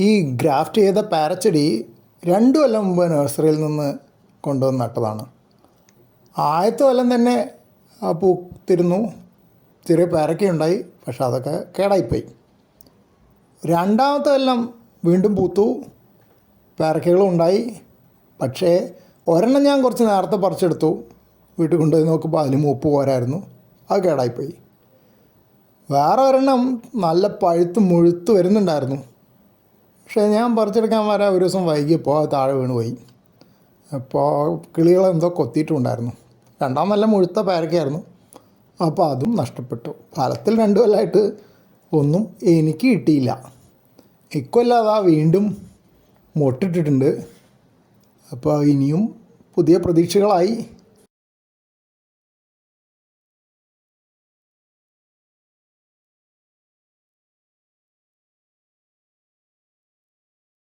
ഈ ഗ്രാഫ്റ്റ് ചെയ്ത പാരച്ചെടി രണ്ടു കൊല്ലം മുമ്പ് നഴ്സറിയിൽ നിന്ന് കൊണ്ടുവന്ന് നട്ടതാണ്. ആദ്യത്തെ കൊല്ലം തന്നെ പൂത്തിരുന്നു ചെറിയ ഉണ്ടായി പക്ഷെ അതൊക്കെ കേടായിപ്പോയി. രണ്ടാമത്തെ കൊല്ലം വീണ്ടും പൂത്തു. പാരക്കകളും ഉണ്ടായി. പക്ഷേ ഒരെണ്ണം ഞാൻ കുറച്ച് നേരത്തെ പറിച്ചെടുത്തു. വീട്ടിൽ കൊണ്ടുപോയി നോക്കുമ്പോൾ അതിന് മൂപ്പ് പോരായിരുന്നു. അത് കേടായിപ്പോയി. വേറെ ഒരെണ്ണം നല്ല പഴുത്ത് മുഴുത്ത് വരുന്നുണ്ടായിരുന്നു. പക്ഷേ ഞാൻ പറിച്ചെടുക്കാൻ വരാൻ ഒരു ദിവസം വൈകിയപ്പോൾ അത് താഴെ വീണ് പോയി. അപ്പോൾ കിളികളെന്തോ കൊത്തിയിട്ടുണ്ടായിരുന്നു. രണ്ടാം നല്ല മുഴുത്ത പാരക്കായിരുന്നു അപ്പോൾ അതും നഷ്ടപ്പെട്ടു. ഫലത്തിൽ രണ്ടു കൊല്ലമായിട്ട് ഒന്നും എനിക്ക് കിട്ടിയില്ല. ഇക്കൊല്ലാതെ വീണ്ടും മൊട്ടിട്ടിട്ടുണ്ട്. അപ്പോൾ ഇനിയും പുതിയ പ്രതീക്ഷകളായി.